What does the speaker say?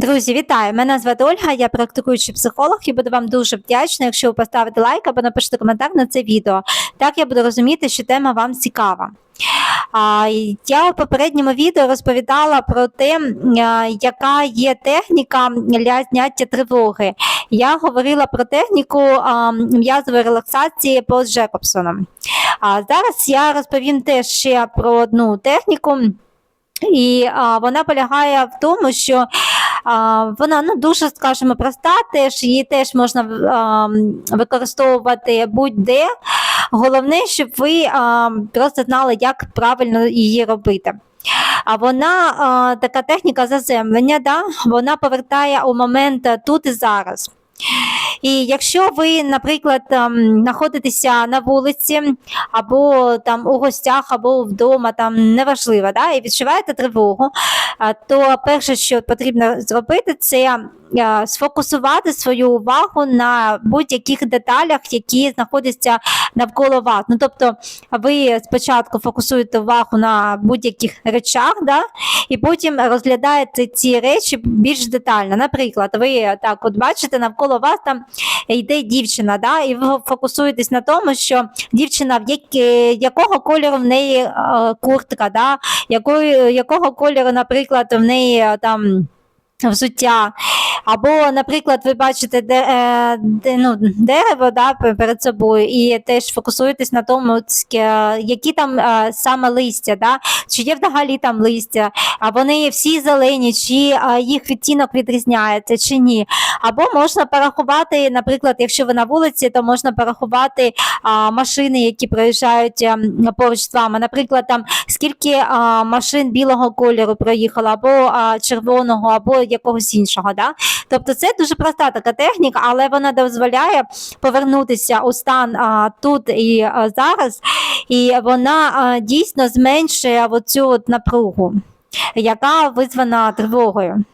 Друзі, вітаю! Мене звати Ольга, я практикуючий психолог і буду вам дуже вдячна, якщо ви поставите лайк або напишете коментар на це відео. Так я буду розуміти, що тема вам цікава. Я у попередньому відео розповідала про те, яка є техніка для зняття тривоги. Я говорила про техніку м'язової релаксації по Джекобсоном. Зараз я розповім теж ще про одну техніку. І вона полягає в тому, що вона ну, дуже, скажімо, проста, теж її теж можна використовувати будь-де. Головне, щоб ви просто знали, як правильно її робити. А вона така техніка заземлення, да? вона повертає у момент тут і зараз. І якщо ви, наприклад, знаходитеся на вулиці, або там у гостях, або вдома, там неважливо, да, і відчуваєте тривогу, то перше, що потрібно зробити, це сфокусувати свою увагу на будь-яких деталях, які знаходяться навколо вас. Ну, тобто, ви спочатку фокусуєте увагу на будь-яких речах, да, і потім розглядаєте ці речі більш детально. Наприклад, ви так от бачите, навколо вас там йде дівчина, да, і ви фокусуєтесь на тому, що дівчина, в які, якого кольору в неї е, куртка, да, якої, якого кольору, наприклад, в неї е, там. Взуття, або, наприклад, ви бачите де, е, де, ну, дерево да, перед собою, і теж фокусуєтесь на тому, які там е, саме листя, да? чи є взагалі там листя, а вони всі зелені, чи е, їх відтінок відрізняється, чи ні. Або можна порахувати, наприклад, якщо ви на вулиці, то можна порахувати а, машини, які проїжджають ем, поруч з вами. Наприклад, там скільки а, машин білого кольору проїхало, або а, червоного, або якогось іншого. Да? Тобто це дуже проста така техніка, але вона дозволяє повернутися у стан а, тут і а, зараз, і вона а, дійсно зменшує оцю от напругу, яка визвана тривогою.